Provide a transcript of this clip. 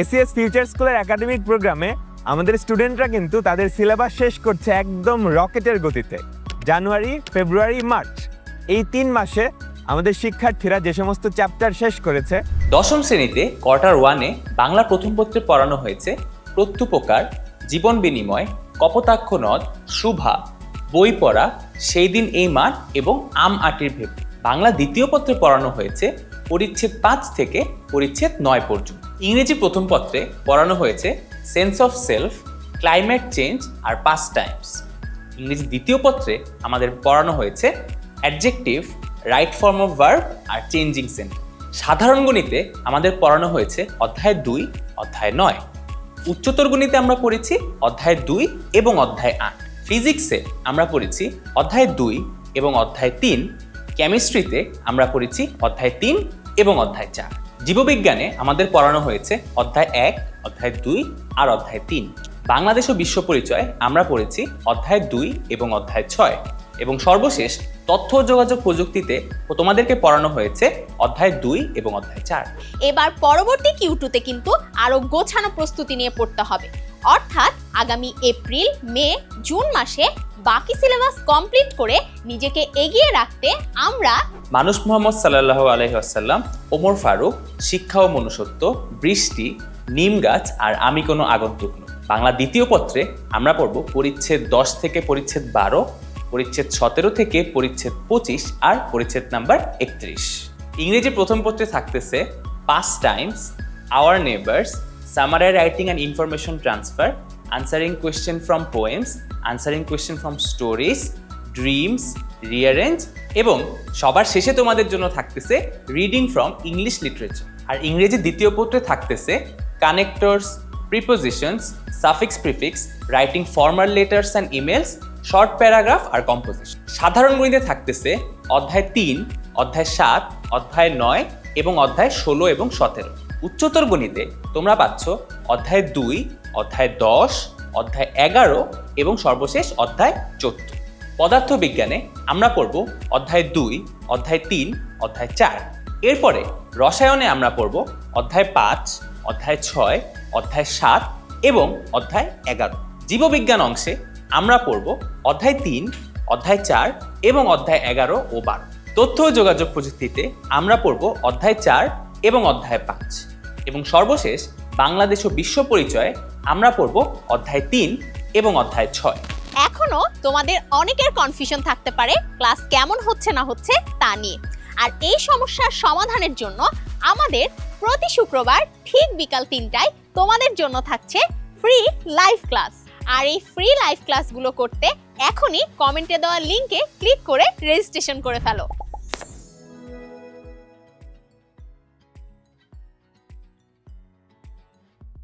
ACS future স্কুলের academic প্রোগ্রামে আমাদের স্টুডেন্টরা কিন্তু তাদের সিলেবাস শেষ করছে একদম রকেটের গতিতে। জানুয়ারি ফেব্রুয়ারি মার্চ এই তিন মাসে আমাদের শিক্ষার্থীরা যে সমস্ত চ্যাপ্টার শেষ করেছে, দশম শ্রেণীতে কোয়ার্টার ওয়ানে বাংলা প্রথম পত্রে পড়ানো হয়েছে প্রত্যুপকার, জীবন বিনিময়, কপোতাক্ষ নদ, শুভা, বই পড়া, সেই দিন এই মাঠ এবং আম আটির ভেব বাংলা দ্বিতীয় পত্রে পড়ানো হয়েছে পরিচ্ছেদ পাঁচ থেকে পরিচ্ছেদ নয় পর্যন্ত। ইংরেজি প্রথম পত্রে পড়ানো হয়েছে sense of self climate change R past Times ইংরেজি দ্বিতীয় পত্রে আমাদের পড়ানো হয়েছে adjective right form of verb R changing sentence সাধারণ গণিতে আমাদের পড়ানো হয়েছে অধ্যায় দুই, অধ্যায় নয়। উচ্চতর গণিতে আমরা পড়েছি অধ্যায় দুই এবং অধ্যায় আট। ফিজিক্সে আমরা পড়েছি অধ্যায় দুই এবং অধ্যায় তিন। কেমিস্ট্রিতে আমরা পড়েছি অধ্যায় তিন এবং অধ্যায় চার। জীববিজ্ঞানে আমাদের পড়ানো হয়েছে অধ্যায় এক, অধ্যায় দুই আর অধ্যায় তিন। বাংলাদেশ ও বিশ্ব পরিচয় আমরা পড়েছি অধ্যায় দুই এবং অধ্যায় ছয়। এবং সর্বশেষ তথ্য যোগাযোগ প্রযুক্তিতে তোমাদেরকে পড়ানো হয়েছে অধ্যায় দুই এবং অধ্যায় চার। এবার পরবর্তী কিউটুতে কিন্তু আরও গোছানো প্রস্তুতি নিয়ে পড়তে হবে। অর্থাৎ আগামী এপ্রিল, মে, জুন মাসে বাকি সিলেবাস কমপ্লিট করে নিজেকে এগিয়ে রাখতে আমরা মানুষ মোহাম্মদ সাল্লাহ আলহিহাসাল্লাম ওমর ফারুক, শিক্ষা ও মনুষ্যত্ব, বৃষ্টি, নিম গাছ আর আমি কোনো আগন্তুক নই। বাংলা দ্বিতীয় পত্রে আমরা পড়ব পরিচ্ছেদ দশ থেকে পরিচ্ছেদ বারো, পরিচ্ছেদ সতেরো থেকে পরিচ্ছেদ পঁচিশ আর পরিচ্ছেদ নাম্বার একত্রিশ। ইংরেজি প্রথম পত্রে থাকতেছে past times our neighbours summary writing and information transfer answering question from poems answering question from stories dreams rearrange এবং সবার শেষে তোমাদের জন্য থাকতেছে রিডিং ফ্রম ইংলিশ লিটারেচার আর ইংরেজি দ্বিতীয় পত্রে থাকতেছে connectors prepositions suffix prefix writing formal letters and emails short paragraph R composition সাধারণ গণিতে থাকতেছে অধ্যায় তিন, অধ্যায় সাত, অধ্যায় নয় এবং অধ্যায় ষোলো এবং সতেরো। উচ্চতর গণিতে তোমরা পাচ্ছ অধ্যায় দুই, অধ্যায় দশ, অধ্যায় এগারো এবং সর্বশেষ অধ্যায় চোদ্দ। পদার্থ বিজ্ঞানে আমরা পড়ব অধ্যায় দুই, অধ্যায় তিন, অধ্যায় চার। এরপরে রসায়নে আমরা পড়ব অধ্যায় পাঁচ, অধ্যায় ছয়, অধ্যায় সাত এবং অধ্যায় এগারো। জীববিজ্ঞান অংশে আমরা পড়ব অধ্যায় তিন, অধ্যায় চার এবং অধ্যায় এগারো ও বারো। তথ্য ও যোগাযোগ প্রযুক্তিতে আমরা পড়ব অধ্যায় চার এবং অধ্যায় পাঁচ। এবং সর্বশেষ বাংলাদেশ ও বিশ্ব পরিচয়ে, আমরা পড়ব অধ্যায় তিন এবং অধ্যায় ছয়। এখনও তোমাদের অনেকের কনফিউশন থাকতে পারে ক্লাস কেমন হচ্ছে না হচ্ছে তা নিয়ে। আর এই সমস্যার সমাধানের জন্য আমাদের প্রতি শুক্রবার ঠিক বিকাল তিনটায় তোমাদের জন্য থাকছে ফ্রি লাইভ ক্লাস আর এই ফ্রি লাইভ ক্লাসগুলো করতে এখনই কমেন্টে দেওয়া লিংকে ক্লিক করে রেজিস্ট্রেশন করে ফেলো।